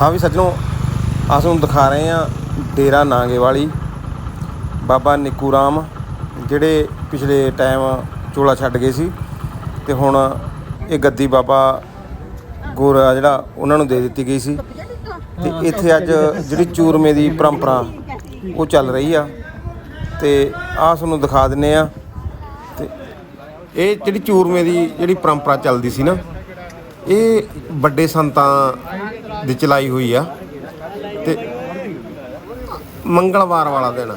ਹਾਂ ਵੀ ਸੱਜਣੋ ਆਹ ਤੁਹਾਨੂੰ ਦਿਖਾ ਰਹੇ ਆ ਡੇਰਾ ਨਾਂਗੇ ਵਾਲੀ ਬਾਬਾ ਨਿੱਕੂ ਰਾਮ ਜਿਹੜੇ ਪਿਛਲੇ ਟਾਈਮ ਚੋਲਾ ਛੱਡ ਗਏ ਸੀ ਤੇ ਹੁਣ ਇਹ ਗੱਦੀ ਬਾਬਾ ਗੋਰਾ ਜਿਹੜਾ ਉਹਨਾਂ ਨੂੰ ਦੇ ਦਿੱਤੀ ਗਈ ਸੀ। ਤੇ ਇੱਥੇ ਅੱਜ ਜਿਹੜੀ ਚੂਰਮੇ ਦੀ ਪਰੰਪਰਾ ਉਹ ਚੱਲ ਰਹੀ ਆ। ਤੇ ਆਹ ਤੁਹਾਨੂੰ ਦਿਖਾ ਦਿੰਨੇ ਆ। ਤੇ ਇਹ ਜਿਹੜੀ ਚੂਰਮੇ ਦੀ ਜਿਹੜੀ ਪਰੰਪਰਾ ਚੱਲਦੀ ਸੀ ਨਾ ਇਹ ਵੱਡੇ ਸੰਤਾਂ ਦੀ ਚਲਾਈ ਹੋਈ ਆ। ਤੇ ਮੰਗਲਵਾਰ ਵਾਲਾ ਦਿਨ,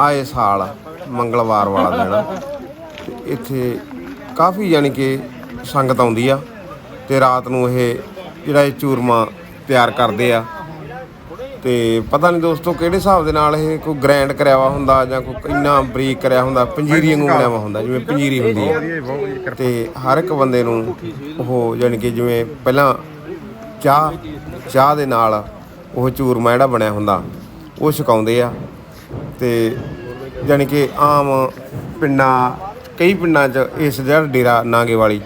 ਆਏ ਸਾਲ ਮੰਗਲਵਾਰ ਵਾਲਾ ਦਿਨ, ਇੱਥੇ ਕਾਫੀ ਯਾਨੀ ਕਿ ਸੰਗਤ ਆਉਂਦੀ ਆ ਤੇ ਰਾਤ ਨੂੰ ਇਹ ਜਿਹੜਾ ਇਹ ਚੂਰਮਾ ਤਿਆਰ ਕਰਦੇ ਆ। ਤੇ ਪਤਾ ਨਹੀਂ ਦੋਸਤੋ ਕਿਹੜੇ ਹਿਸਾਬ ਦੇ ਨਾਲ ਇਹ ਕੋਈ ਗ੍ਰੈਂਡ ਕਰਿਆ ਵਾ ਹੁੰਦਾ ਜਾਂ ਕੋਈ ਇੰਨਾ ਬਰੀਕ ਕਰਿਆ ਹੁੰਦਾ, ਪੰਜੀਰੀ ਵਾਂਗੂ ਬਣਿਆ ਵਾ ਹੁੰਦਾ, ਜਿਵੇਂ ਪੰਜੀਰੀ ਹੁੰਦੀ ਹੈ ਤੇ ਹਰ ਇੱਕ ਬੰਦੇ ਨੂੰ ਉਹ ਯਾਨੀ ਕਿ ਜਿਵੇਂ ਪਹਿਲਾਂ ਚਾਹ ਚਾਹ ਦੇ ਨਾਲ ਉਹ ਚੂਰਮਾ ਜਿਹੜਾ ਬਣਿਆ ਹੁੰਦਾ, ਉਹ ਛਕਾਉਂਦੇ ਆ। ਤੇ ਯਾਨੀ ਕਿ ਆਮ ਪਿੰਡਾਂ, ਕਈ ਪਿੰਡਾਂ 'ਚ ਇਸ ਜਿਹੜਾ ਡੇਰਾ ਨਾਗੇ ਵਾਲੀ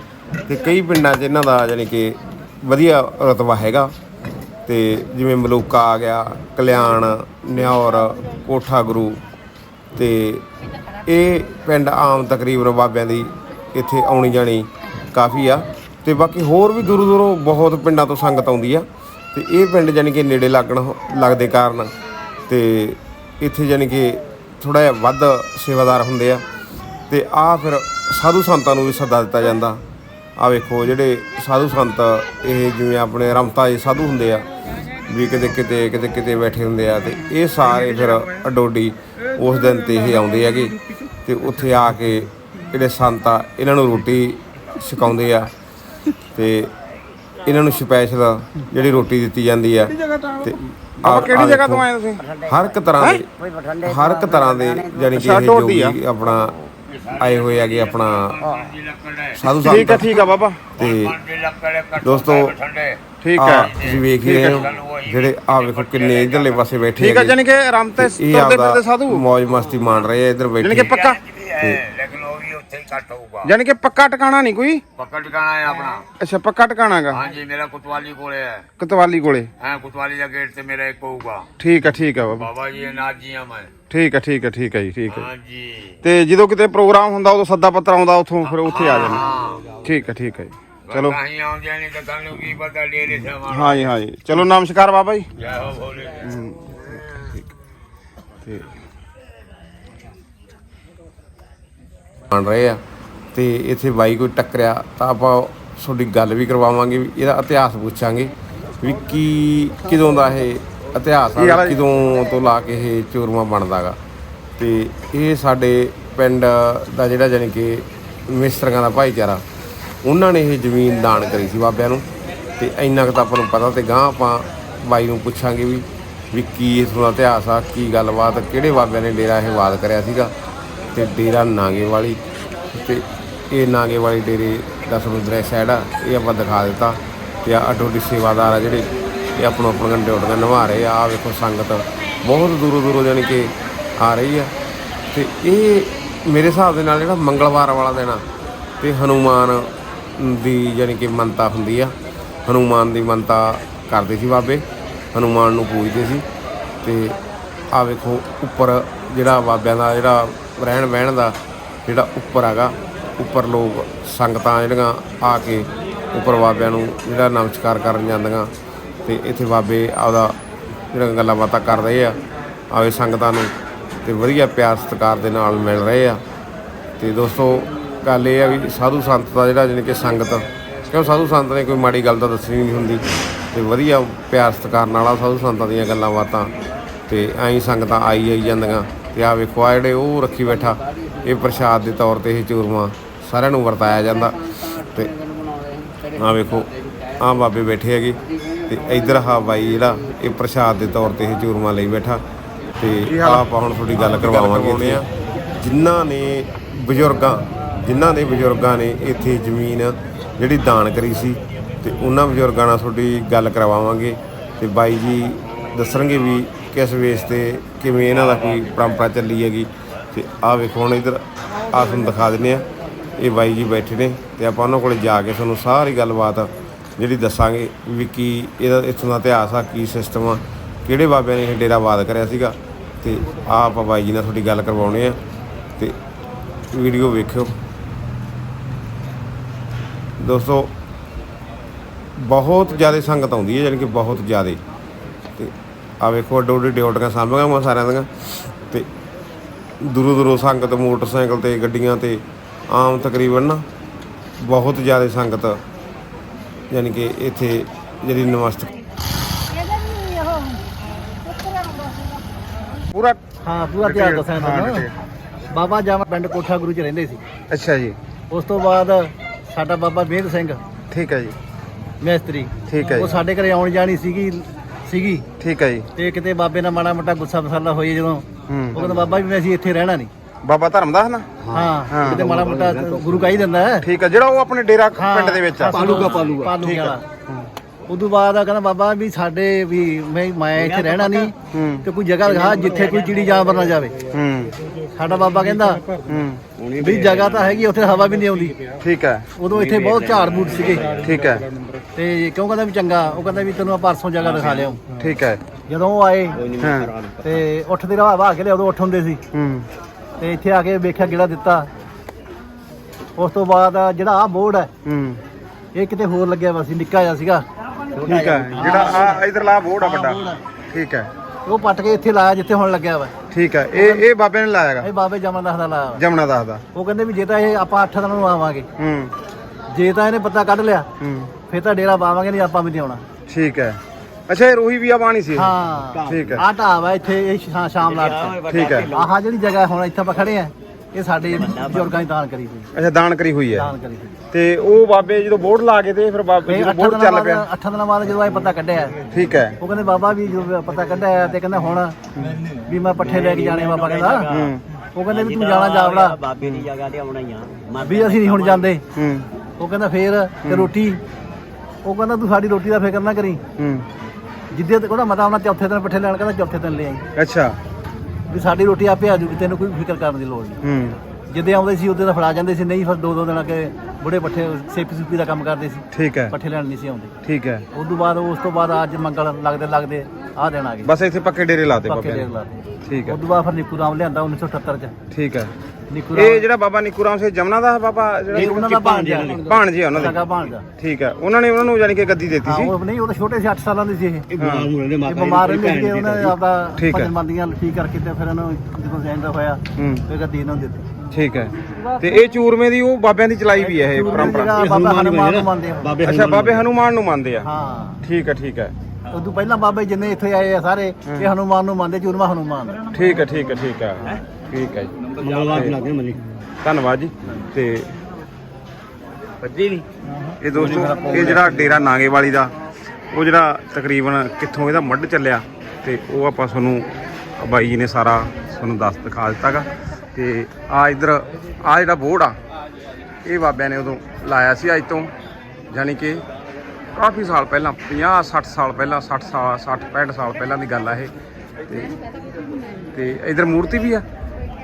ਤੇ ਕਈ ਪਿੰਡਾਂ 'ਚ ਇਹਨਾਂ ਦਾ ਯਾਨੀ ਕਿ ਵਧੀਆ ਰਤਬਾ ਹੈਗਾ। ਤੇ ਜਿਵੇਂ ਮਲੂਕਾ ਆ ਗਿਆ, ਕਲਿਆਣ ਨਿਹੌਰ ਕੋਠਾ ਗੁਰੂ ਤੇ ਇਹ ਪਿੰਡ ਆਮ ਤਕਰੀਬਨ ਬਾਬਿਆਂ ਦੀ ਇੱਥੇ ਆਉਣੀ ਜਾਣੀ ਕਾਫੀ ਆ। ਤੇ ਬਾਕੀ ਹੋਰ ਵੀ ਦੂਰੋਂ ਦੂਰੋਂ ਬਹੁਤ ਪਿੰਡਾਂ ਤੋਂ ਸੰਗਤ ਆਉਂਦੀ ਆ। ਤੇ ਇਹ ਪਿੰਡ ਜਾਣੀ ਕਿ ਨੇੜੇ ਲੱਗਣ ਲੱਗਦੇ ਕਾਰਨ ਤੇ ਇੱਥੇ ਜਾਣੀ ਕਿ ਥੋੜਾ ਜਿਹਾ ਵੱਧ ਸੇਵਾਦਾਰ ਹੁੰਦੇ ਆ। ਤੇ ਆ ਫਿਰ ਸਾਧੂ ਸੰਤਾਂ ਨੂੰ ਵੀ ਸੱਦਾ ਦਿੱਤਾ ਜਾਂਦਾ। ਆ ਵੇਖੋ ਜਿਹੜੇ ਸਾਧੂ ਸੰਤ, ਇਹ ਜਿਵੇਂ ਆਪਣੇ ਰਮਤਾ ਜੀ ਸਾਧੂ ਹੁੰਦੇ ਆ, ਵੀ ਕਿਤੇ ਕਿਤੇ ਕਿਤੇ ਕਿਤੇ ਬੈਠੇ ਹੁੰਦੇ ਆ ਤੇ ਇਹ ਸਾਰੇ ਫਿਰ ਅਡੋਡੀ ਉਸ ਦਿਨ ਤੇ ਇਹ ਆਉਂਦੇ ਹੈਗੇ। ਤੇ ਉੱਥੇ ਆ ਕੇ ਜਿਹੜੇ ਸੰਤ ਆ, ਇਹਨਾਂ ਨੂੰ ਰੋਟੀ ਛਕਾਉਂਦੇ ਆ। ਤੇ ਇਹਨਾਂ ਨੂੰ ਸਪੈਸ਼ਲ ਜਿਹੜੀ ਰੋਟੀ ਦਿੱਤੀ ਜਾਂਦੀ ਆ। ਤੇ ਆ- ਕਿਹੜੀ ਆ ਜਗ੍ਹਾ ਤੋਂ ਆਏ ਤੁਸੀਂ? ਹਰ ਇੱਕ ਤਰ੍ਹਾਂ ਦੇ ਹਰ ਇੱਕ ਤਰ੍ਹਾਂ ਦੇ ਜਾਨੀ ਕਿ ਇਹ ਜੋ ਢੋਡੀ ਆ। ਵੀ ਆਪਣਾ ਆਏ ਹੋਏ ਹੈਗੇ ਆਪਣਾ ਸਾਧੂ ਠੀਕ ਹੈ ਸੰਤ ਠੀਕ ਹੈ ਬਾਬਾ। ਤੇ ਦੋਸਤੋ ਠੀਕ ਆ। ਹੈ ਤੁਸੀਂ ਵੇਖ ਹੀ ਰਹੇ ਹੋ ਜਿਹੜੇ ਆ ਵੇਖੋ ਕਿੰਨੇ ਇਧਰਲੇ ਪਾਸੇ ਬੈਠੇ ਠੀਕ ਹੈ ਹੈਗੇ। ਜਾਨੀ ਕਿ ਰਮ ਤੇ ਤੁਰਦੇ ਫਿਰਦੇ ਸਾਧੂ। ਮौज ਮਸਤੀ ਮਾਣ ਰਹੇ ਆ ਇਧਰ ਜਾਨੀ ਕਿ ਬੈਠੇ। ਪੱਕਾ। ਹੋਊਗਾ। ਜਾਨੀ ਕਿ ਪੱਕਾ ਟਿਕਾਣਾ ਨਹੀਂ ਕੋਈ? ਪੱਕਾ ਟਿਕਾਣਾ ਹੈ ਆਪਣਾ। ਅੱਛਾ ਪੱਕਾ ਟਿਕਾਣਾ ਹੈਗਾ। ਹਾਂਜੀ ਮੇਰਾ ਕੁਤਵਾਲੀ ਕੋਲੇ ਹੈ। ਕਤਵਾਲੀ ਕੋਲੇ? ਹਾਂ ਕੁਤਵਾਲੀ ਦਾ ਗੇਟ ਤੇ ਮੇਰਾ ਇੱਕ ਹੋਊਗਾ। ਠੀਕ ਹੈ ਠੀਕ ਹੈ ਬਾਬਾ। ਬਾਬਾ ਜੀ ਨਾਥ ਜੀ ਆ ਮੈਂ। ਠੀਕ ਹੈ ਠੀਕ ਹੈ ਠੀਕ ਹੈ ਜੀ ਠੀਕ ਹੈ। ਹਾਂਜੀ। ਤੇ ਜਦੋਂ ਕਿਤੇ ਪ੍ਰੋਗਰਾਮ ਹੁੰਦਾ ਉਦੋਂ ਸੱਦਾ ਪੱਤਰ ਆਉਂਦਾ ਉੱਥੋਂ ਫਿਰ ਉੱਥੇ ਆ ਜਾਂਦੇ। ਹਾਂ ਠੀਕ ਹੈ ਠੀਕ ਹੈ ਜੀ। ਚਲੋ। ਕਹੀਂ ਆਉਂਦੇ ਨਹੀਂ ਤਾਂ ਤੁਹਾਨੂੰ ਕੀ ਪਤਾ ਡੇਰੇ ਸੇ ਹਮਾਰਾ ਹਾਂ ਜੀ ਹਾਂ ਜੀ। ਚਲੋ ਨਮਸਕਾਰ ਬਾਬਾ ਜੀ। ਜੈ ਹੋ ਭੋਲੇ ਤੇ ਬਣ ਰਹੇ ਆ ਤੇ ਇੱਥੇ ਬਾਈ ਕੋਈ ਟੱਕਰਿਆ ਤਾਂ ਆਪਾਂ ਤੁਹਾਡੀ ਗੱਲ ਵੀ ਕਰਵਾਵਾਂਗੇ ਇਹਦਾ ਇਤਿਹਾਸ ਪੁੱਛਾਂਗੇ ਵੀ ਕੀ ਕਿਦੋਂ ਦਾ ਇਹ ਇਤਿਹਾਸ ਆ? ਕਿਦੋਂ ਤੋਂ ਲਾ ਕੇ ਇਹ ਚੂਰਮਾ ਬਣਦਾਗਾ ਤੇ ਇਹ ਸਾਡੇ ਪਿੰਡ ਦਾ ਜਿਹੜਾ ਜਾਨੀ ਕਿ ਮਿਸਤਰੀਆਂ ਦਾ ਭਾਈਚਾਰਾ ਉਹਨਾਂ ਨੇ ਇਹ ਜ਼ਮੀਨ ਦਾਨ ਕਰੀ ਸੀ ਬਾਬਿਆਂ ਨੂੰ। ਤੇ ਇੰਨਾ ਕੁ ਤਾਂ ਆਪਾਂ ਨੂੰ ਪਤਾ ਤੇ ਗਾਂ ਆਪਾਂ ਬਾਈ ਨੂੰ ਪੁੱਛਾਂਗੇ ਵੀ ਵੀ ਕੀ ਇਸ ਦਾ ਇਤਿਹਾਸ ਆ ਕੀ ਗੱਲਬਾਤ ਕਿਹੜੇ ਬਾਬਿਆਂ ਨੇ ਡੇਰਾ ਇਹ ਵਾਦ ਕਰਿਆ ਸੀਗਾ। ਤੇ ਡੇਰਾ ਨਾਗੇ ਵਾਲੀ ਤੇ ਇਹ ਨਾਗੇ ਵਾਲੀ ਡੇਰੇ ਦਾ ਤੁਹਾਨੂੰ ਸਾਈਡ ਆ, ਇਹ ਆਪਾਂ ਦਿਖਾ ਦਿੱਤਾ ਤੇ ਆ ਅਡੋਡੀ ਸੇਵਾਦਾਰ ਆ ਜਿਹੜੇ ਇਹ ਆਪਣੋ ਆਪਣੀਆਂ ਡਿਊਟੀਆਂ ਨਿਭਾ ਰਹੇ ਆ, ਆਹ ਵੇਖੋ ਸੰਗਤ ਬਹੁਤ ਦੂਰੋਂ ਦੂਰੋਂ ਜਾਣੀ ਕਿ ਆ ਰਹੀ ਆ। ਤੇ ਇਹ ਮੇਰੇ ਹਿਸਾਬ ਦੇ ਨਾਲ ਜਿਹੜਾ ਮੰਗਲਵਾਰ ਵਾਲਾ ਦਿਨ ਆ, ਤੇ ਹਨੂਮਾਨ ਦੀ ਜਾਣੀ ਕਿ ਮੰਨਤਾ ਹੁੰਦੀ ਆ। ਹਨੂਮਾਨ ਦੀ ਮੰਨਤਾ ਕਰਦੇ ਸੀ ਬਾਬੇ, ਹਨੂਮਾਨ ਨੂੰ ਪੂਜਦੇ ਸੀ। ਤੇ ਆ ਵੇਖੋ ਉੱਪਰ ਜਿਹੜਾ ਬਾਬਿਆਂ ਦਾ ਜਿਹੜਾ ਰਹਿਣ ਬਹਿਣ ਦਾ ਜਿਹੜਾ ਉੱਪਰ ਹੈਗਾ, ਉੱਪਰ ਲੋਕ ਸੰਗਤਾਂ ਜਿਹੜੀਆਂ ਆ ਕੇ ਉੱਪਰ ਬਾਬਿਆਂ ਨੂੰ ਜਿਹੜਾ ਨਮਸਕਾਰ ਕਰਨ ਜਾਂਦੀਆਂ ਤੇ ਇੱਥੇ ਬਾਬੇ ਆਪਦਾ ਜਿਹੜਾ ਗੱਲਾਂ ਬਾਤਾਂ ਕਰ ਰਹੇ ਆ ਆਵੇ ਸੰਗਤਾਂ ਨੂੰ ਤੇ ਵਧੀਆ ਪਿਆਰ ਸਤਿਕਾਰ ਦੇ ਨਾਲ ਮਿਲ ਰਹੇ ਆ। ਤੇ ਦੋਸਤੋ, ਗੱਲ ਇਹ ਆ ਵੀ ਸਾਧੂ ਸੰਤ ਦਾ ਜਿਹੜਾ ਜਾਣੀ ਕਿ ਸੰਗਤ, ਕਿਉਂ ਸਾਧੂ ਸੰਤ ਨੇ ਕੋਈ ਮਾੜੀ ਗੱਲ ਤਾਂ ਦੱਸਣੀ ਨਹੀਂ ਹੁੰਦੀ। ਤੇ ਵਧੀਆ ਪਿਆਰ ਸਤਿਕਾਰ ਨਾਲ ਆ ਸਾਧੂ ਸੰਤਾਂ ਦੀਆਂ ਗੱਲਾਂ ਬਾਤਾਂ ਤੇ ਐਂ ਸੰਗਤਾਂ ਆਈ ਆਈ ਜਾਂਦੀਆਂ। ਤੇ ਆ ਵੇਖੋ ਆ ਜਿਹੜੇ ਉਹ ਰੱਖੀ ਬੈਠਾ ਇਹ ਪ੍ਰਸ਼ਾਦ ਦੇ ਤੌਰ ਤੇ ਇਹ ਚੂਰਮਾ ਸਾਰਿਆਂ ਨੂੰ ਵਰਤਾਇਆ ਜਾਂਦਾ। ਤੇ ਆ ਵੇਖੋ ਆ ਬਾਬੇ ਬੈਠੇ ਹੈਗੇ ਤੇ ਇਧਰ ਹਾ ਬਾਈ ਜਿਹੜਾ ਇਹ ਪ੍ਰਸ਼ਾਦ ਦੇ ਤੌਰ ਤੇ ਇਹ ਚੂਰਮਾ ਲਈ ਬੈਠਾ। ਤੇ ਆਪਾਂ ਹੁਣ ਤੁਹਾਡੀ ਗੱਲ ਕਰਵਾਵਾਂਗੇ ਆ ਜਿਨ੍ਹਾਂ ਨੇ ਬਜ਼ੁਰਗਾਂ ਜਿਨ੍ਹਾਂ ਦੇ ਬਜ਼ੁਰਗਾਂ ਨੇ ਇੱਥੇ ਜ਼ਮੀਨ ਜਿਹੜੀ ਦਾਨ ਕਰੀ ਸੀ ਤੇ ਉਹਨਾਂ ਬਜ਼ੁਰਗਾਂ ਨਾਲ ਤੁਹਾਡੀ ਗੱਲ ਕਰਵਾਵਾਂਗੇ। ਤੇ ਬਾਈ ਜੀ ਦੱਸਣਗੇ ਵੀ ਕਿਸ ਵੇਸ ਤੇ ਕਿਵੇਂ ਇਹਨਾਂ ਦਾ ਕੋਈ ਪਰੰਪਰਾ ਚੱਲੀ ਹੈਗੀ ਤੇ ਆਹ ਵੇਖੋ ਹੁਣ ਇਧਰ, ਆਹ ਤੁਹਾਨੂੰ ਦਿਖਾ ਦਿੰਨੇ ਆ ਇਹ ਬਾਈ ਜੀ ਬੈਠੇ ਨੇ ਤੇ ਆਪਾਂ ਉਹਨਾਂ ਕੋਲੇ ਜਾ ਕੇ ਤੁਹਾਨੂੰ ਸਾਰੀ ਗੱਲਬਾਤ ਜਿਹੜੀ ਦੱਸਾਂਗੇ ਵੀ ਕੀ ਇਹਦਾ ਇੱਥੋਂ ਦਾ ਇਤਿਹਾਸ ਆ, ਕੀ ਸਿਸਟਮ ਆ, ਕਿਹੜੇ ਬਾਬਿਆਂ ਨੇ ਇਹ ਡੇਰਾ ਆਬਾਦ ਕਰਿਆ ਸੀਗਾ। ਤੇ ਆਹ ਆਪਾਂ ਬਾਈ ਜੀ ਨਾਲ ਤੁਹਾਡੀ ਗੱਲ ਕਰਵਾਉਣੇ ਆ ਤੇ ਵੀਡੀਓ ਵੇਖਿਓ। ਦੋਸਤੋ, ਬਹੁਤ ਜ਼ਿਆਦਾ ਸੰਗਤ ਆਉਂਦੀ ਹੈ, ਯਾਨੀ ਕਿ ਬਹੁਤ ਜ਼ਿਆਦਾ। ਆ ਵੇਖੋ ਅੱਡੋ ਅੱਡੀ ਡਿਊਟੀਆਂ ਸਾਂਭੀਆਂ ਮੈਂ ਸਾਰਿਆਂ ਦੀਆਂ ਤੇ ਦੂਰੋਂ ਦੂਰੋਂ ਸੰਗਤ ਮੋਟਰਸਾਈਕਲ ਤੇ ਗੱਡੀਆਂ ਤੇ ਆਮ ਤਕਰੀਬਨ ਨਾ ਬਹੁਤ ਜ਼ਿਆਦਾ ਸੰਗਤ ਯਾਨੀ ਕਿ ਇੱਥੇ ਜਿਹੜੀ ਨਮਸਤ ਇਹਦਾ ਵੀ ਉਹ ਉੱਤਰ ਆਉਂਦਾ ਸੀਗਾ ਪੂਰਾ ਹਾਂ ਪੂਰਾ ਤਿਆਰ ਦੱਸਾਂ ਹਾਂ, ਤੁਹਾਨੂੰ detail। ਬਾਬਾ ਜਾਮਾ ਪਿੰਡ ਕੋਠਾ ਗੁਰੂ ਚ ਰਹਿੰਦੇ ਸੀ। ਅੱਛਾ ਜੀ। ਉਸ ਤੋਂ ਬਾਅਦ ਸਾਡਾ ਬਾਬਾ ਮੇਰ ਸਿੰਘ ਠੀਕ ਹੈ ਜੀ। ਮਿਸਤਰੀ ਠੀਕ ਹੈ ਉਹ ਸਾਡੇ ਘਰੇ ਆਉਣ ਜਾਣੀ ਸੀਗੀ ਸੀਗੀ। ਠੀਕ ਹੈ ਜੀ। ਤੇ ਕਿਤੇ ਬਾਬੇ ਨਾਲ ਮਾੜਾ ਮੋਟਾ ਗੁੱਸਾ ਮਸਾਲਾ ਹੋਈ ਜਦੋਂ ਉਹ ਕਹਿੰਦਾ ਬਾਬਾ ਵੀ ਅਸੀਂ ਇੱਥੇ ਰਹਿਣਾ ਨਹੀਂ। ਬਾਬਾ ਧਰਮਦਾਸ ਨਾ? ਹਾਂ ਹਾਂ। ਕਿਤੇ ਮਾੜਾ ਮੋਟਾ ਗੁਰੂ ਕਹੀ ਦਿੰਦਾ ਹੈ। ਠੀਕ ਹੈ ਜਿਹੜਾ ਉਹ ਆਪਣੇ ਡੇਰਾ ਪਿੰਡ ਦੇ ਵਿੱਚ ਆ। ਪਾਲੂਗਾ ਪਾਲੂਗਾ। ਪਾਲੂਗਾ ਉਦੋਂ ਬਾਅਦ ਆ ਕਹਿੰਦਾ ਬਾਬਾ ਵੀ ਸਾਡੇ ਵੀ ਮੈਂ ਮੈਂ ਇੱਥੇ ਰਹਿਣਾ ਨਹੀਂ। ਤੇ ਕੋਈ ਜਗ੍ਹਾ ਦਿਖਾ ਜਿੱਥੇ ਕੋਈ ਚਿੜੀ ਜਾਨਵਰ ਨਾ ਜਾਵੇ। ਹੂੰ। ਸਾਡਾ ਬਾਬਾ ਕਹਿੰਦਾ ਹੂੰ। ਵੀ ਜਗ੍ਹਾ ਤਾਂ ਹੈਗੀ ਉੱਥੇ ਹਵਾ ਵੀ ਨਹੀਂ ਆਉਂਦੀ। ਠੀਕ ਹੈ। ਉਦੋਂ ਇੱਥੇ ਬਹੁਤ ਝਾੜ ਬੂਟ ਸੀਗੇ। ਠੀਕ ਹੈ। ਤੇ ਕਿਉਂ ਕਹਿੰਦਾ ਵੀ ਚੰਗਾ ਉਹ ਕਹਿੰਦਾ ਵੀ ਤੈਨੂੰ ਆ ਪਰਸੋਂ ਜਗ੍ਹਾ ਦਿਖਾ ਲਿਆਉਂ। ਠੀਕ ਹੈ। ਜਦੋਂ ਉਹ ਆਏ ਤੇ ਉੱਠਦੇ ਰਹਾ ਵਾ ਕੇ ਲਿਆ ਉਦੋਂ ਉੱਠ ਹੁੰਦੇ ਸੀ। ਹੂੰ। ਤੇ ਇੱਥੇ ਆ ਕੇ ਵੇਖਿਆ ਕਿਹੜਾ ਦਿੱਤਾ। ਉਸ ਤੋਂ ਬਾਅਦ ਜਿਹੜਾ ਆ ਬੋਰਡ ਹੈ ਹੂੰ। ਇਹ ਕਿਤੇ ਹੋਰ ਲੱਗਿਆ ਵਾ ਸੀ ਨਿੱਕਾ ਜਿਹਾ ਸੀਗਾ। ਠੀਕ ਹੈ ਜਿਹੜਾ ਆ ਇਧਰਲਾ ਬੋਰਡ ਆ ਵੱਡਾ। ਠੀਕ ਹੈ। ਉਹ ਪੱਟ ਕੇ ਇੱਥੇ ਲਾਇਆ ਜਿੱਥੇ ਹੁਣ ਲੱਗਿਆ ਵਾ। ਠੀਕ ਹੈ ਇਹ ਇਹ ਬਾਬੇ ਨੇ ਲਾਇਆਗਾ ਇਹ ਬਾਬੇ ਜਮਨ ਦਾਸ ਦਾ ਲਾਇਆ ਵਾ। ਜਮਨਾ ਦੱਸਦਾ ਉਹ ਕਹਿੰਦੇ ਵੀ ਜੇ ਤਾਂ ਇਹ ਆਪਾਂ 8 ਦਿਨਾਂ ਨੂੰ ਆਵਾਂਗੇ। ਹੂੰ। ਜੇ ਤਾਂ ਇਹਨੇ ਪੱਤਾ ਕੱਢ ਲਿਆ ਹੂੰ। ਫੇਰ ਤਾਂ ਡੇਰਾ ਪਾਵਾਂਗੇ ਨਹੀਂ ਆਪਾਂ ਵੀ ਨਹੀਂ ਆਉਣਾ। ਠੀਕ ਹੈ। ਅੱਛਾ ਇਹ ਰੂਹੀ ਵੀ ਆ ਬਾਣੀ ਸੀ ਇਹ? ਹਾਂ। ਠੀਕ ਹੈ। ਆਹ ਢਾਬ ਆ ਇੱਥੇ ਇਹ ਸ਼ਾ- ਸ਼ਾਮ ਲਾਟ ਠੀਕ ਹੈ। ਆਹ ਜਿਹੜੀ ਜਗ੍ਹਾ ਹੁਣ ਇੱਥੇ ਆਪਾਂ ਖੜੇ ਆ ਇਹ ਸਾਡੇ ਬਜ਼ੁਰਗਾਂ ਦੀ ਦਾਨ ਕਰੀ ਹੋਈ ਅੱਛਾ ਦਾਨ ਕਰੀ ਹੋਈ ਹੈ। ਦਾਨ ਕਰੀ ਹੋਈ ਤੇ ਉਹ ਬਾਬੇ ਜਦੋਂ ਬੋਰਡ ਲਾ ਕੇ ਤੇ ਫਿਰ ਬਾਬੇ ਜਦੋਂ ਬੋਰਡ ਚੱਲ ਪਿਆ। ਅੱਠਾਂ ਦਿਨਾਂ ਬਾਅਦ ਜਦੋਂ ਇਹ ਪਤਾ ਕੱਢਿਆ। ਠੀਕ ਹੈ। ਉਹ ਕਹਿੰਦੇ ਬਾਬਾ ਵੀ ਜਦੋਂ ਪਤਾ ਕੱਢਿਆ ਤੇ ਕਹਿੰਦਾ ਹੁਣ ਵੀ ਮੈਂ ਪੱਠੇ ਲੈ ਕੇ ਜਾਣੇ ਬਾਬਾ ਕਹਿੰਦਾ। ਉਹ ਕਹਿੰਦੇ ਵੀ ਤੂੰ ਜਾਣਾ ਜਾਵੜਾ। ਬਾਬੇ ਦੀ ਜਗ੍ਹਾ ਤੇ ਆਉਣਾ ਹੀ ਆ। ਵੀ ਅਸੀਂ ਨਹੀਂ ਹੁਣ ਜਾਂਦੇ। ਉਹ ਕਹਿੰਦਾ ਫੇਰ ਤੇ ਰੋਟੀ। ਉਹ ਕਹਿੰਦਾ ਤੂੰ ਸਾਡੀ ਰੋਟੀ ਦਾ ਫਿਕਰ ਨਾ ਕਰੀ। ਜਿੱਦੇ ਤੇ ਉਹਦਾ ਮਤਾ ਆਉਣਾ ਚੌਥੇ ਦਿਨ ਪੱਠੇ ਲੈਣ ਕਹਿੰਦਾ ਚੌਥੇ ਦਿਨ ਲੈ ਆਈ। ਅੱਛਾ। ਵੀ ਸਾਡੀ ਰੋਟੀ ਆਪੇ ਆ ਜੂਗੀ ਤੈਨੂੰ ਕੋਈ ਫਿਕਰ ਕਰਨ ਦੀ ਲੋੜ ਨਹੀਂ। ਜਿੱਦੇ ਆਉਂਦੇ ਸੀ ਉਹਦੇ ਤਾਂ ਫੜਾ ਜਾਂਦੇ ਸੀ ਨਹੀਂ ਫਿਰ ਦੋ ਦੋ ਦਿਨ ਅੱਗੇ ਬੁੜੇ ਪੱਠੇ ਸੇਪੀ ਸੁਪੀ ਦਾ ਕੰਮ ਕਰਦੇ ਸੀ। ਠੀਕ ਹੈ। ਪੱਠੇ ਲੈਣ ਨਹੀਂ ਸੀ ਆਉਂਦੇ। ਠੀਕ ਹੈ। ਉਸ ਤੋਂ ਬਾਅਦ ਉਸ ਤੋਂ ਬਾਅਦ ਅੱਜ ਮੰਗਲ ਲੱਗਦੇ ਲੱਗਦੇ ਆਹ ਦਿਨ ਆ ਗਏ। ਬਸ ਇੱਥੇ ਪੱਕੇ ਡੇਰੇ ਲਾਤੇ ਪੱਕੇ ਡੇਰ ਨੇ। ਲਾਤੇ। ਠੀਕ ਹੈ। ਉਸ ਤੋਂ ਬਾਅਦ ਫਿਰ ਨਿੱਕੂ ਰਾਮ ਲਿਆਂਦਾ 1978 ਚ। ਠੀਕ ਹੈ। ਨਿੱਕੂ ਇਹ ਜਿਹੜਾ ਬਾਬਾ ਨਿੱਕੂ ਰਾਮ ਸਿੰਘ ਜਮਨਾ ਦਾ ਬਾਬਾ ਜਿਹੜਾ ਉਹਨਾਂ ਦਾ ਭਾਣਜਾ ਭਾਣਜੇ ਆ ਉਹਨਾਂ ਦੇ। ਭਾਣਜਾ। ਠੀਕ ਹੈ। ਉਹਨਾਂ ਨੇ ਉਹਨਾਂ ਨੂੰ ਯਾਨੀ ਕਿ ਗੱਦੀ ਦਿੱਤੀ ਹਾਂ ਸੀ। ਉਹ ਨਹੀਂ ਉਹ ਤਾਂ ਛੋਟੇ ਸੀ 8 ਸਾਲਾਂ ਦੇ ਸੀ ਇਹ। ਇਹ ਬਿਮਾਰ ਰਹਿੰਦੇ ਸੀਗੇ ਉਹਨਾਂ ਨੇ ਆਪਦਾ। ਭਜਨ ਮੰਦੀਆਂ ਠੀਕ ਕਰਕੇ ਤੇ ਫਿਰ ਇਹਨੂੰ ਜਦੋਂ ਸੈਂਡ ਹੋਇਆ ਹੂੰ। ਫਿਰ ਗੱਦੀ ਇਹਨਾਂ ਨੂੰ ਦਿੱਤੀ। ਠੀਕ ਹੈ। ਤੇ ਇਹ ਚੂਰਮੇ ਦੀ ਉਹ ਬਾਬਿਆਂ ਦੀ ਚਲਾਈ ਵੀ ਹੈ ਇਹ ਪਰੰਪਰਾ। ਬਾਬਾ ਹਨੂਮਾਨ ਨੂੰ ਮੰਨਦੇ ਆ। ਬਾਬੇ ਅੱਛਾ ਬਾਬੇ ਹਨੂਮਾਨ ਨੂੰ ਮੰਨਦੇ ਆ। ਹਾਂ। ਠੀਕ ਹੈ ਠੀਕ ਹੈ। ਉਦੋਂ ਪਹਿਲਾਂ ਬਾਬੇ ਜਿੰਨੇ ਇੱਥੇ ਆਏ ਆ ਸਾਰੇ ਇਹ ਹਨੂਮਾਨ ਨੂੰ ਮੰਨਦੇ ਚੂਰਮਾ ਹਨੂਮਾਨ। ਠੀਕ ਹੈ ਠੀਕ ਹੈ ਠੀਕ ਹੈ। ਠੀਕ ਹੈ ਜੀ। ਮੰਗਲਵਾਰ ਨੂੰ ਲੱਗਦੇ ਮੰਨੀ ਧੰਨਵਾਦ ਜੀ। ਤੇ ਵੱਜੀ ਨਹੀਂ ਇਹ ਦੋਸਤੋ ਇਹ ਜਿਹੜਾ ਡੇਰਾ ਨਾਗੇਵਾਲੀ ਦਾ ਉਹ ਜਿਹੜਾ ਤਕਰੀਬਨ ਕਿੱਥੋਂ ਇਹਦਾ ਮੱਢ ਚੱਲਿਆ ਤੇ ਉਹ ਆਪਾਂ ਤੁਹਾਨੂੰ ਬਾਈ ਜੀ ਨੇ ਸਾਰਾ ਤੁਹਾਨੂੰ ਦੱਸ ਦਿਖਾ ਦਿੱਤਾਗਾ। ਤੇ ਆ ਇਧਰ, ਆ ਜਿਹੜਾ ਬੋਰਡ ਆ, ਇਹ ਬਾਬਿਆਂ ਨੇ ਉਦੋਂ ਲਾਇਆ ਸੀ ਅੱਜ ਤੋਂ ਯਾਨੀ ਕਿ ਕਾਫੀ ਸਾਲ ਪਹਿਲਾਂ 50 60 ਸਾਲ ਪਹਿਲਾਂ 60 ਸਾਲ 60 65 ਸਾਲ ਪਹਿਲਾਂ ਦੀ ਗੱਲ ਆ ਇਹ। ਤੇ ਤੇ ਇਧਰ ਮੂਰਤੀ ਵੀ ਆ,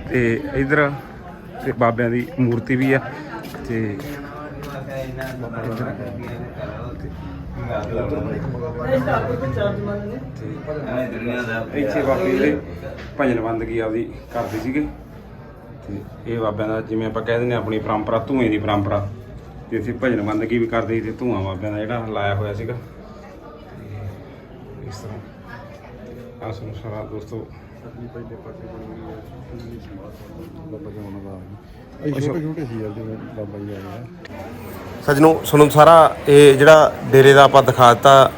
ਤੇ ਇਧਰ ਤੇ ਬਾਬਿਆਂ ਦੀ ਮੂਰਤੀ ਵੀ ਆ ਤੇ ਇੱਥੇ ਬਾਬੇ ਦੇ ਭਜਨ ਬੰਦਗੀ ਆਪਦੀ ਕਰਦੇ ਸੀਗੇ। ਤੇ ਇਹ ਬਾਬਿਆਂ ਦਾ ਜਿਵੇਂ ਆਪਾਂ ਕਹਿ ਦਿੰਦੇ ਆਪਣੀ ਪਰੰਪਰਾ ਧੂਏ ਦੀ ਪਰੰਪਰਾ। ਤੇ ਅਸੀਂ ਭਜਨ ਬੰਦਗੀ ਵੀ ਕਰਦੇ ਸੀ ਤੇ ਧੂਆਂ ਬਾਬਿਆਂ ਦਾ ਜਿਹੜਾ ਲਾਇਆ ਹੋਇਆ ਸੀਗਾ। ਇਸ ਤਰ੍ਹਾਂ। ਆਹ ਸਾਨੂੰ ਸਾਰਾ ਦੋਸਤੋ। ਸਜਣੋ ਤੁਹਾਨੂੰ ਸਾਰਾ ਇਹ ਜਿਹੜਾ ਡੇਰੇ ਦਾ ਆਪਾਂ ਦਿਖਾ ਦਿੱਤਾ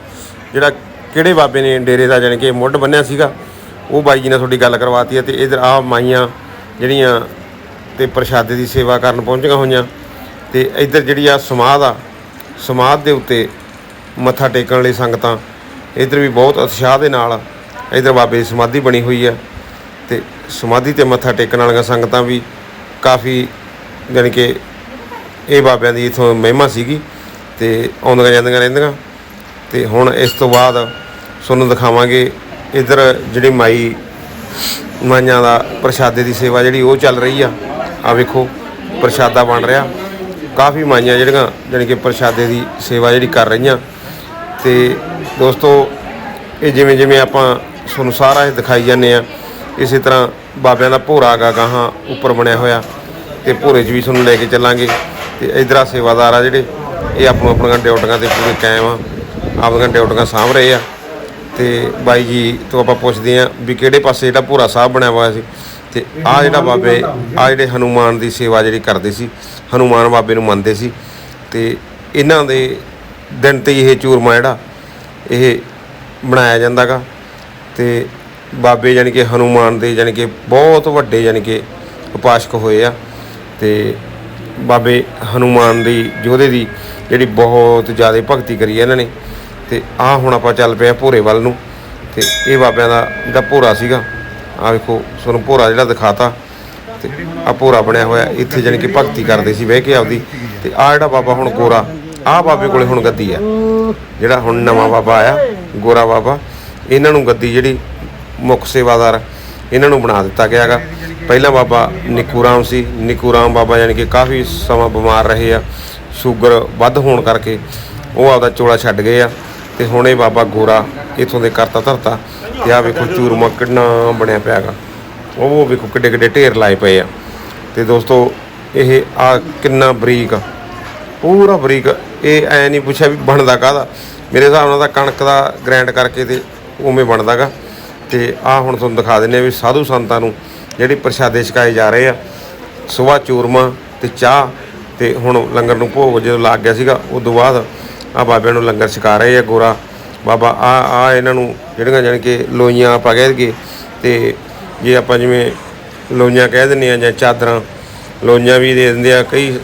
ਜਿਹੜਾ ਕਿਹੜੇ ਬਾਬੇ ਨੇ ਡੇਰੇ ਦਾ ਜਾਣੀ ਕਿ ਮੁੱਢ ਬੰਨਿਆ ਸੀਗਾ ਉਹ ਬਾਈ ਜੀ ਨਾਲ ਤੁਹਾਡੀ ਗੱਲ ਕਰਵਾਤੀ ਹੈ ਤੇ ਇਧਰ ਆ ਮਾਈਆਂ ਜਿਹੜੀਆਂ ਤੇ ਪ੍ਰਸ਼ਾਦੇ ਦੀ ਸੇਵਾ ਕਰਨ ਪਹੁੰਚੀਆਂ ਹੋਈਆਂ ਤੇ ਇੱਧਰ ਜਿਹੜੀ ਆ ਸਮਾਧ ਆ, ਸਮਾਧ ਦੇ ਉੱਤੇ ਮੱਥਾ ਟੇਕਣ ਲਈ ਸੰਗਤਾਂ, ਇੱਧਰ ਵੀ ਬਹੁਤ ਉਤਸ਼ਾਹ ਦੇ ਨਾਲ ਇੱਧਰ ਬਾਬੇ ਦੀ ਸਮਾਧੀ ਬਣੀ ਹੋਈ ਆ ਤੇ ਸਮਾਧੀ ਤੇ ਮੱਥਾ ਟੇਕਣ ਵਾਲੀਆਂ ਸੰਗਤਾਂ ਵੀ ਕਾਫੀ ਜਾਣੀ ਕਿ ਇਹ ਬਾਬਿਆਂ ਦੀ ਇਥੋਂ ਮਹਿਮਾ ਸੀਗੀ ਤੇ ਆਉਂਦੀਆਂ ਜਾਂਦੀਆਂ ਰਹਿੰਦੀਆਂ ਤੇ ਹੁਣ ਇਸ ਤੋਂ ਬਾਅਦ ਤੁਹਾਨੂੰ ਦਿਖਾਵਾਂਗੇ ਇਧਰ ਜਿਹੜੀ ਮਾਈ ਮਾਈਆਂ ਦਾ ਪ੍ਰਸ਼ਾਦੇ ਦੀ ਸੇਵਾ ਜਿਹੜੀ ਉਹ ਚੱਲ ਰਹੀ ਆ। ਆ ਵੇਖੋ, ਪ੍ਰਸ਼ਾਦਾ ਬਣ ਰਿਹਾ। ਕਾਫੀ ਮਾਈਆਂ ਜਿਹੜੀਆਂ, ਜਾਣੀ ਕਿ ਪ੍ਰਸ਼ਾਦੇ ਦੀ ਸੇਵਾ ਜਿਹੜੀ ਕਰ ਰਹੀਆਂ। ਤੇ ਦੋਸਤੋ, ਇਹ ਜਿਵੇਂ ਜਿਵੇਂ ਆਪਾਂ ਤੁਹਾਨੂੰ ਸਾਰਾ ਇਹ ਦਿਖਾਈ ਜਾਂਦੇ ਆ, ਇਸੇ ਤਰ੍ਹਾਂ ਬਾਬਿਆਂ ਦਾ ਭੋਰਾ ਗਾ ਗਾਹਾਂ ਉੱਪਰ ਬਣਿਆ ਹੋਇਆ। ਤੇ ਭੋਰੇ 'ਚ ਵੀ ਤੁਹਾਨੂੰ ਲੈ ਕੇ ਚੱਲਾਂਗੇ। ਤੇ ਇਧਰ ਸੇਵਾਦਾਰ ਆ ਜਿਹੜੇ, ਇਹ ਆਪੋ ਆਪਣੀਆਂ ਡਿਊਟੀਆਂ ਤੇ ਪੂਰੇ ਕਾਇਮ ਆ। ਆਪਣੀਆਂ ਡਿਊਟੀਆਂ ਸਾਂਭ ਰਹੇ ਆ। ਤੇ ਬਾਈ ਜੀ ਤੋਂ ਆਪਾਂ ਪੁੱਛਦੇ ਆ ਵੀ ਕਿਹੜੇ ਪਾਸੇ ਜਿਹੜਾ ਭੋਰਾ ਸਾਹਿਬ ਬਣਿਆ ਹੋਇਆ ਸੀ ਤੇ ਆ ਜਿਹੜਾ ਬਾਬੇ ਆ ਜਿਹੜੇ ਹਨੂਮਾਨ ਦੀ ਸੇਵਾ ਜਿਹੜੀ ਕਰਦੇ ਸੀ ਹਨੂਮਾਨ ਬਾਬੇ ਨੂੰ ਮੰਨਦੇ ਸੀ ਤੇ ਇਹਨਾਂ ਦੇ ਦਿਨ ਤੇ ਇਹ ਚੂਰਮਾ ਜਿਹੜਾ ਇਹ ਬਣਾਇਆ ਜਾਂਦਾਗਾ ਤੇ ਬਾਬੇ ਯਾਨੀ ਕਿ ਹਨੂਮਾਨ ਦੇ ਯਾਨੀ ਕਿ ਬਹੁਤ ਵੱਡੇ ਯਾਨੀ ਕਿ ਉਪਾਸ਼ਕ ਹੋਏ ਆ ਤੇ ਬਾਬੇ ਹਨੂਮਾਨ ਦੀ ਯੋਧੇ ਦੀ ਜਿਹੜੀ ਬਹੁਤ ਜ਼ਿਆਦਾ ਭਗਤੀ ਕਰੀ ਹੈ ਇਹਨਾਂ ਨੇ ਤੇ ਆ ਹੁਣ ਆਪਾਂ ਚੱਲ ਪਏ ਆ ਭੋਰੇ ਵੱਲ ਨੂੰ ਤੇ ਇਹ ਬਾਬਿਆਂ ਦਾ ਜਿਹੜਾ ਭੋਰਾ ਸੀਗਾ ਆ ਵੇਖੋ, ਤੁਹਾਨੂੰ ਭੋਰਾ ਜਿਹੜਾ ਦਿਖਾਤਾ ਤੇ ਆ ਭੋਰਾ ਬਣਿਆ ਹੋਇਆ, ਇੱਥੇ ਜਾਣੀ ਕਿ ਭਗਤੀ ਕਰਦੇ ਸੀ ਬਹਿ ਕੇ ਆਪਦੀ ਤੇ ਆ ਜਿਹੜਾ ਬਾਬਾ ਹੁਣ ਗੋਰਾ ਆ ਬਾਬੇ ਕੋਲੇ ਹੁਣ ਗੱਦੀ ਆ, ਜਿਹੜਾ ਹੁਣ ਨਵਾਂ ਬਾਬਾ ਆਇਆ, ਗੋਰਾ ਬਾਬਾ, ਇਹਨਾਂ ਨੂੰ ਗੱਦੀ ਜਿਹੜੀ ਮੁੱਖ ਸੇਵਾਦਾਰ ਇਹਨਾਂ ਨੂੰ ਬਣਾ ਦਿੱਤਾ ਗਿਆਗਾ ਪਹਿਲਾਂ ਬਾਬਾ ਨਿੱਕੂ ਰਾਮ ਸੀ, ਨਿੱਕੂ ਰਾਮ ਬਾਬਾ ਯਾਨੀ ਕਿ ਕਾਫੀ ਸਮਾਂ ਬਿਮਾਰ ਰਹੇ ਆ, ਸ਼ੂਗਰ ਵੱਧ ਹੋਣ ਕਰਕੇ ਉਹ ਆਪਦਾ ਚੋਲਾ ਛੱਡ ਗਏ ਆ। ਤੇ ਹੁਣ ਇਹ ਬਾਬਾ ਗੋਰਾ ਇਥੋਂ ਦੇ ਕਰਤਾ ਧਰਤਾ ਤੇ ਆ ਵੇਖੋ ਚੂਰਮਾ ਕਿੰਨਾ ਬਣਿਆ ਪਿਆਗਾ ਉਹ ਵੇਖੋ ਕਿੱਡੇ ਕਿੱਡੇ ਢੇਰ ਲਾਏ ਪਏ ਆ। ਤੇ ਦੋਸਤੋ, ਇਹ ਆ ਕਿੰਨਾ ਬਰੀਕ ਪੂਰਾ ਬਰੀਕ ਇਹ ਐ ਨਹੀਂ ਪੁੱਛਿਆ ਵੀ ਬਣਦਾ ਕਾਹਦਾ। ਮੇਰੇ ਹਿਸਾਬ ਨਾਲ ਤਾਂ ਕਣਕ ਦਾ ਗ੍ਰੈਂਡ ਕਰਕੇ ਤੇ ਉਵੇਂ ਬਣਦਾਗਾ। ਤੇ ਆ ਹੁਣ ਤੁਹਾਨੂੰ ਦਿਖਾ ਦਿੰਨੇ ਆ ਵੀ ਸਾਧੂ ਸੰਤਾਂ ਨੂੰ ਜਿਹੜੀ ਪ੍ਰਸ਼ਾਦੇ ਛਕਾਏ ਜਾ ਰਹੇ ਆ। ਸਵੇਰ ਚੂਰਮਾ ਤੇ ਚਾਹ ਤੇ ਹੁਣ ਲੰਗਰ ਨੂੰ ਭੋਗ ਜਦੋਂ ਲੱਗ ਗਿਆ ਸੀਗਾ ਉਸ ਤੋਂ ਬਾਅਦ ਆ ਬਾਬਿਆਂ ਨੂੰ ਲੰਗਰ ਛਕਾ ਰਹੇ ਆ ਗੋਰਾ। ਬਾਬਾ ਆ ਆ ਇਹਨਾਂ ਨੂੰ ਜਿਹੜੀਆਂ ਜਾਣੀ ਕਿ ਲੋਈਆਂ ਆਪਾਂ ਕਹਿ ਦਈਏ ਤੇ ਜੇ ਆਪਾਂ ਜਿਵੇਂ ਲੋਈਆਂ ਕਹਿ ਦਿੰਦੇ ਆ ਜਾਂ ਚਾਦਰਾਂ ਲੋਈਆਂ ਵੀ ਦੇ ਦਿੰਦੇ ਆ ਕਈ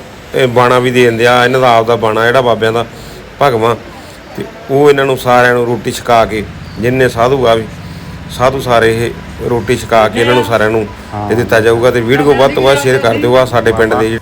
ਬਾਣਾ ਵੀ ਦੇ ਦਿੰਦੇ ਆ ਇਹਨਾਂ ਦਾ ਆਪ ਦਾ ਬਾਣਾ ਜਿਹੜਾ ਬਾਬਿਆਂ ਦਾ ਭਗਵਾਂ ਤੇ ਉਹ ਇਹਨਾਂ ਨੂੰ ਸਾਰਿਆਂ ਨੂੰ ਰੋਟੀ ਛਕਾ ਕੇ ਜਿੰਨੇ ਸਾਧੂ ਆ ਵੀ ਸਾਧੂ ਸਾਰੇ ਇਹ ਰੋਟੀ ਛਕਾ ਕੇ ਇਹਨਾਂ ਨੂੰ ਸਾਰਿਆਂ ਨੂੰ ਇਹ ਦਿੱਤਾ ਜਾਊਗਾ ਤੇ ਵੀਡੀਓ ਵੱਧ ਤੋਂ ਵੱਧ ਸ਼ੇਅਰ ਕਰ ਦਿਓ ਆ ਸਾਡੇ ਪਿੰਡ ਦੇ